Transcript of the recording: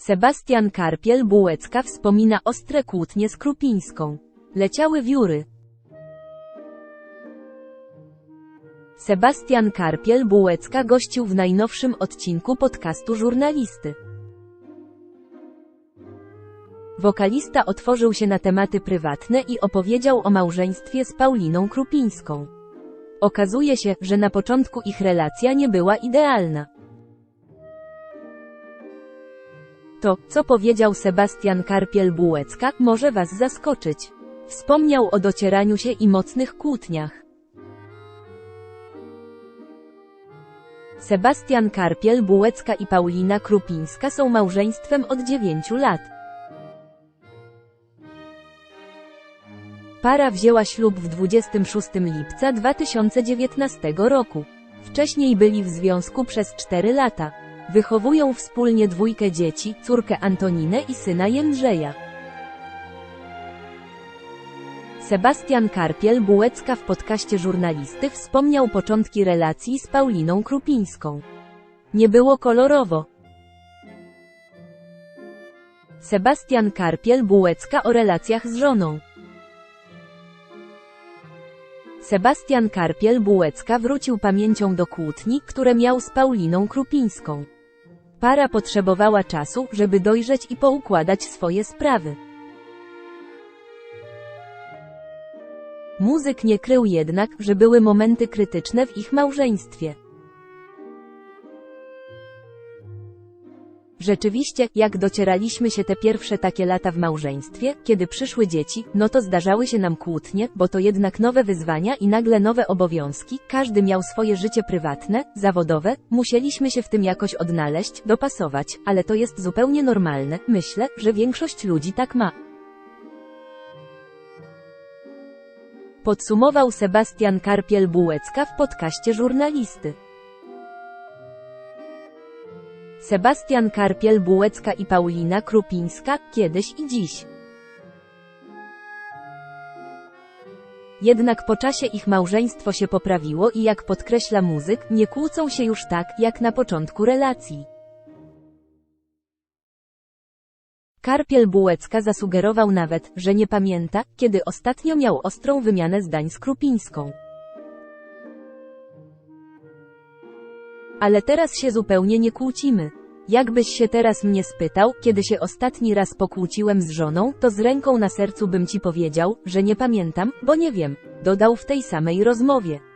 Sebastian Karpiel-Bułecka wspomina ostre kłótnie z Krupińską. Leciały wióry. Sebastian Karpiel-Bułecka gościł w najnowszym odcinku podcastu Żurnalisty. Wokalista otworzył się na tematy prywatne i opowiedział o małżeństwie z Pauliną Krupińską. Okazuje się, że na początku ich relacja nie była idealna. To, co powiedział Sebastian Karpiel-Bułecka, może Was zaskoczyć. Wspomniał o docieraniu się i mocnych kłótniach. Sebastian Karpiel-Bułecka i Paulina Krupińska są małżeństwem od 9 lat. Para wzięła ślub w 26 lipca 2019 roku. Wcześniej byli w związku przez 4 lata. Wychowują wspólnie dwójkę dzieci, córkę Antoninę i syna Jędrzeja. Sebastian Karpiel-Bułecka w podcaście Żurnalisty wspomniał początki relacji z Pauliną Krupińską. Nie było kolorowo. Sebastian Karpiel-Bułecka o relacjach z żoną. Sebastian Karpiel-Bułecka wrócił pamięcią do kłótni, które miał z Pauliną Krupińską. Para potrzebowała czasu, żeby dojrzeć i poukładać swoje sprawy. Muzyk nie krył jednak, że były momenty krytyczne w ich małżeństwie. Rzeczywiście, jak docieraliśmy się te pierwsze takie lata w małżeństwie, kiedy przyszły dzieci, no to zdarzały się nam kłótnie, bo to jednak nowe wyzwania i nagle nowe obowiązki, każdy miał swoje życie prywatne, zawodowe, musieliśmy się w tym jakoś odnaleźć, dopasować, ale to jest zupełnie normalne, myślę, że większość ludzi tak ma. Podsumował Sebastian Karpiel-Bułecka w podcaście Żurnalisty. Sebastian Karpiel-Bułecka i Paulina Krupińska, kiedyś i dziś. Jednak po czasie ich małżeństwo się poprawiło i jak podkreśla muzyk, nie kłócą się już tak, jak na początku relacji. Karpiel-Bułecka zasugerował nawet, że nie pamięta, kiedy ostatnio miał ostrą wymianę zdań z Krupińską. Ale teraz się zupełnie nie kłócimy. Jakbyś się teraz mnie spytał, kiedy się ostatni raz pokłóciłem z żoną, to z ręką na sercu bym ci powiedział, że nie pamiętam, bo nie wiem, dodał w tej samej rozmowie.